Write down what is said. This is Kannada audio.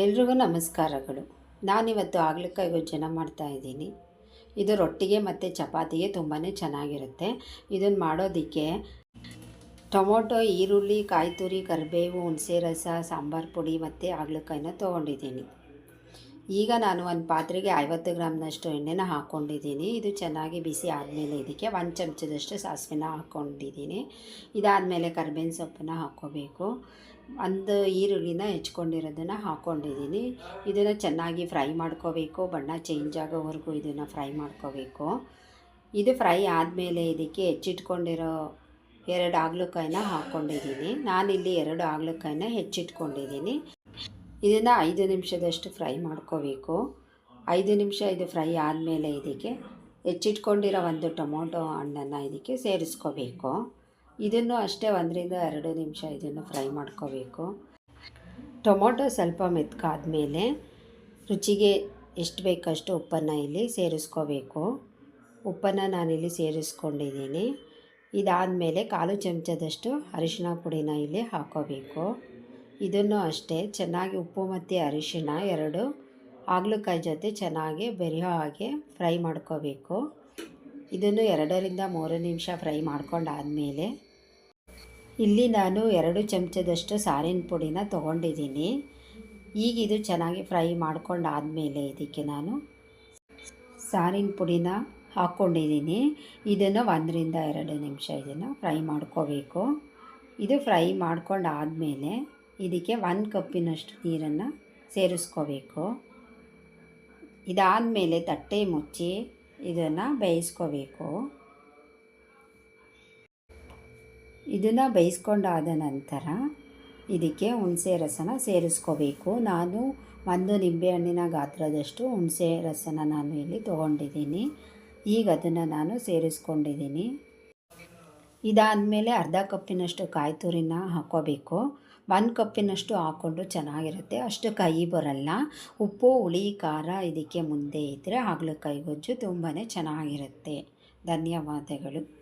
ಎಲ್ರಿಗೂ ನಮಸ್ಕಾರಗಳು. ನಾನಿವತ್ತು ಆಗ್ಲಿಕ್ಕಾಯಿ ಯೋಜನೆ ಮಾಡ್ತಾ ಇದ್ದೀನಿ. ಇದು ರೊಟ್ಟಿಗೆ ಮತ್ತು ಚಪಾತಿಗೆ ತುಂಬಾ ಚೆನ್ನಾಗಿರುತ್ತೆ. ಇದನ್ನು ಮಾಡೋದಕ್ಕೆ ಟೊಮೊಟೊ, ಈರುಳ್ಳಿ ಕಾಯಿ ತುರಿ ಕರಿಬೇವು, ಹುಣಸೆ ರಸ, ಸಾಂಬಾರು ಪುಡಿ ಮತ್ತು ಹಾಗಲಕಾಯಿನ ತೊಗೊಂಡಿದ್ದೀನಿ. ಈಗ ನಾನು ಒಂದು ಪಾತ್ರೆಗೆ ಐವತ್ತು ಗ್ರಾಮ್ನಷ್ಟು ಎಣ್ಣೆನ ಹಾಕ್ಕೊಂಡಿದ್ದೀನಿ ಇದು ಚೆನ್ನಾಗಿ ಬಿಸಿ ಆದಮೇಲೆ ಇದಕ್ಕೆ ಒಂದು ಚಮಚದಷ್ಟು ಸಾಸಿವೆನ ಹಾಕ್ಕೊಂಡಿದ್ದೀನಿ ಇದಾದಮೇಲೆ ಕರ್ಬೇವಿನ ಸೊಪ್ಪನ್ನ ಹಾಕ್ಕೋಬೇಕು. ಒಂದು ಈರುಳ್ಳಿನ ಹೆಚ್ಕೊಂಡಿರೋದನ್ನು ಹಾಕ್ಕೊಂಡಿದ್ದೀನಿ ಇದನ್ನು ಚೆನ್ನಾಗಿ ಫ್ರೈ ಮಾಡ್ಕೋಬೇಕು. ಬಣ್ಣ ಚೇಂಜ್ ಆಗೋವರೆಗೂ ಇದನ್ನು ಫ್ರೈ ಮಾಡ್ಕೋಬೇಕು. ಇದು ಫ್ರೈ ಆದಮೇಲೆ ಇದಕ್ಕೆ ಹೆಚ್ಚಿಟ್ಕೊಂಡಿರೋ ಎರಡು ಆಗ್ಲಕಾಯಿನ ಹಾಕ್ಕೊಂಡಿದ್ದೀನಿ ನಾನಿಲ್ಲಿ ಎರಡು ಆಗ್ಲಕಾಯಿನ ಹೆಚ್ಚಿಟ್ಕೊಂಡಿದ್ದೀನಿ. ಇದನ್ನು ಐದು ನಿಮಿಷದಷ್ಟು ಫ್ರೈ ಮಾಡ್ಕೋಬೇಕು. ಐದು ನಿಮಿಷ ಇದು ಫ್ರೈ ಆದಮೇಲೆ ಇದಕ್ಕೆ ಹೆಚ್ಚಿಟ್ಕೊಂಡಿರೋ ಒಂದು ಟೊಮೊಟೊ ಹಣ್ಣನ್ನು ಇದಕ್ಕೆ ಸೇರಿಸ್ಕೋಬೇಕು. ಇದನ್ನು ಅಷ್ಟೇ ಒಂದರಿಂದ ಎರಡು ನಿಮಿಷ ಇದನ್ನು ಫ್ರೈ ಮಾಡ್ಕೋಬೇಕು. ಟೊಮೊಟೊ ಸ್ವಲ್ಪ ಮೆತ್ಕಾದ್ಮೇಲೆ ರುಚಿಗೆ ಎಷ್ಟು ಬೇಕಷ್ಟು ಉಪ್ಪನ್ನು ಇಲ್ಲಿ ಸೇರಿಸ್ಕೋಬೇಕು. ಉಪ್ಪನ್ನು ನಾನಿಲ್ಲಿ ಸೇರಿಸ್ಕೊಂಡಿದ್ದೀನಿ. ಇದಾದಮೇಲೆ ಕಾಲು ಚಮಚದಷ್ಟು ಅರಿಶಿಣ ಪುಡಿನ ಇಲ್ಲಿ ಹಾಕೋಬೇಕು. ಇದನ್ನು ಅಷ್ಟೇ ಚೆನ್ನಾಗಿ ಉಪ್ಪು ಮತ್ತು ಅರಿಶಿಣ ಎರಡು ಹಾಗಲಕಾಯಿ ಜೊತೆ ಚೆನ್ನಾಗಿ ಬೆರೆಯೋ ಹಾಗೆ ಫ್ರೈ ಮಾಡ್ಕೋಬೇಕು. ಇದನ್ನು ಎರಡರಿಂದ ಮೂರು ನಿಮಿಷ ಫ್ರೈ ಮಾಡ್ಕೊಂಡಾದಮೇಲೆ ಇಲ್ಲಿ ನಾನು ಎರಡು ಚಮಚದಷ್ಟು ಸಾರಿನ ಪುಡಿನ ತೊಗೊಂಡಿದ್ದೀನಿ. ಈಗ ಇದು ಚೆನ್ನಾಗಿ ಫ್ರೈ ಮಾಡ್ಕೊಂಡಾದಮೇಲೆ ಇದಕ್ಕೆ ನಾನು ಸಾರಿನ ಪುಡಿನ ಹಾಕ್ಕೊಂಡಿದ್ದೀನಿ. ಇದನ್ನು ಒಂದರಿಂದ ಎರಡು ನಿಮಿಷ ಇದನ್ನು ಫ್ರೈ ಮಾಡ್ಕೋಬೇಕು. ಇದು ಫ್ರೈ ಮಾಡ್ಕೊಂಡಾದಮೇಲೆ ಇದಕ್ಕೆ ಒನ್ ಕಪ್ಪಿನಷ್ಟು ನೀರನ್ನು ಸೇರಿಸ್ಕೋಬೇಕು. ಇದಾದಮೇಲೆ ತಟ್ಟೆ ಮುಚ್ಚಿ ಇದನ್ನು ಬೇಯಿಸ್ಕೋಬೇಕು. ಇದನ್ನು ಬೇಯಿಸ್ಕೊಂಡಾದ ನಂತರ ಇದಕ್ಕೆ ಹುಣಸೆ ರಸನ ಸೇರಿಸ್ಕೋಬೇಕು. ನಾನು ಒಂದು ನಿಂಬೆಹಣ್ಣಿನ ಗಾತ್ರದಷ್ಟು ಹುಣಸೆ ರಸನ ನಾನು ಇಲ್ಲಿ ತೊಗೊಂಡಿದ್ದೀನಿ. ಈಗ ಅದನ್ನು ನಾನು ಸೇರಿಸ್ಕೊಂಡಿದ್ದೀನಿ. ಇದಾದಮೇಲೆ ಅರ್ಧ ಕಪ್ಪಿನಷ್ಟು ಕಾಯಿ ತುರಿನ ಹಾಕೋಬೇಕು. ಒಂದು ಕಪ್ಪಿನಷ್ಟು ಹಾಕ್ಕೊಂಡು ಚೆನ್ನಾಗಿರುತ್ತೆ. ಅಷ್ಟು ಕಹಿ ಬರಲ್ಲ. ಉಪ್ಪು, ಹುಳಿ, ಖಾರ ಇದಕ್ಕೆ ಮುಂದೆ ಇದ್ದರೆ ಹಾಗಲಕಾಯಿ ಗೊಜ್ಜು ತುಂಬಾ ಚೆನ್ನಾಗಿರುತ್ತೆ. ಧನ್ಯವಾದಗಳು.